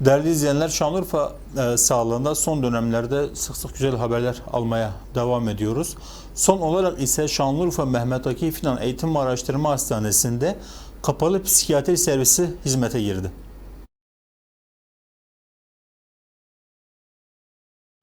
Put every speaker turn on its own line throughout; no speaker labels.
Değerli izleyenler, Şanlıurfa e, sağlığında son dönemlerde sık sık güzel haberler almaya devam ediyoruz. Son olarak ise Şanlıurfa Mehmet Akif İnan Eğitim ve Araştırma Hastanesi'nde kapalı psikiyatri servisi hizmete girdi.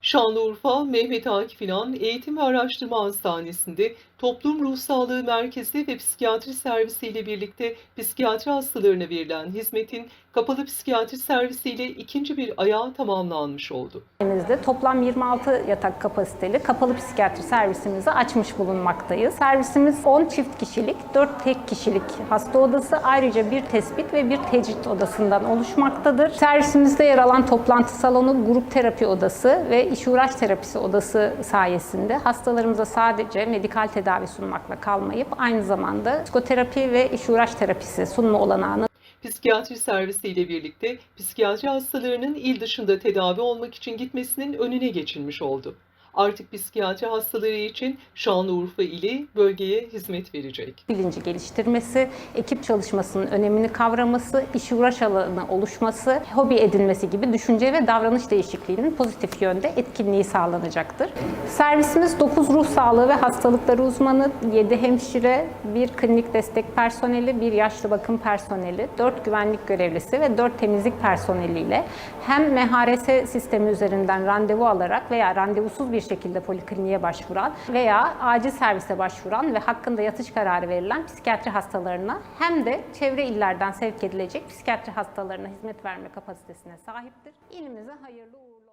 Şanlıurfa Mehmet Akif İnan Eğitim ve Araştırma Hastanesi'nde Toplum Ruh Sağlığı Merkezi ve Psikiyatri Servisi ile birlikte psikiyatri hastalarına verilen hizmetin kapalı psikiyatri servisi ile ikinci bir ayağı tamamlanmış oldu.
Ülkemizde toplam 26 yatak kapasiteli kapalı psikiyatri servisimizi açmış bulunmaktayız. Servisimiz 10 çift kişilik, 4 tek kişilik hasta odası, ayrıca bir tespit ve bir tecrit odasından oluşmaktadır. Servisimizde yer alan toplantı salonu, grup terapi odası ve iş uğraş terapisi odası sayesinde hastalarımıza sadece medikal tedavi sunmakla kalmayıp aynı zamanda psikoterapi ve iş uğraş terapisi sunma olanağını
Psikiyatri servisi ile birlikte psikiyatri hastalarının il dışında tedavi olmak için gitmesinin önüne geçilmiş oldu. Artık psikiyatri hastaları için Şanlıurfa ili bölgeye hizmet verecek.
bilinci geliştirmesi, ekip çalışmasının önemini kavraması, iş uğraş alanı oluşması, hobi edinmesi gibi düşünce ve davranış değişikliğinin pozitif yönde etkinliği sağlanacaktır. Servisimiz 9 ruh sağlığı ve hastalıkları uzmanı, 7 hemşire, 1 klinik destek personeli, 1 yaşlı bakım personeli, 4 güvenlik görevlisi ve 4 temizlik personeliyle hem MHRS sistemi üzerinden randevu alarak veya randevusuz bir şekilde polikliniğe başvuran veya acil servise başvuran ve hakkında yatış kararı verilen psikiyatri hastalarına hem de çevre illerden sevk edilecek psikiyatri hastalarına hizmet verme kapasitesine sahiptir. İlimize hayırlı uğurlu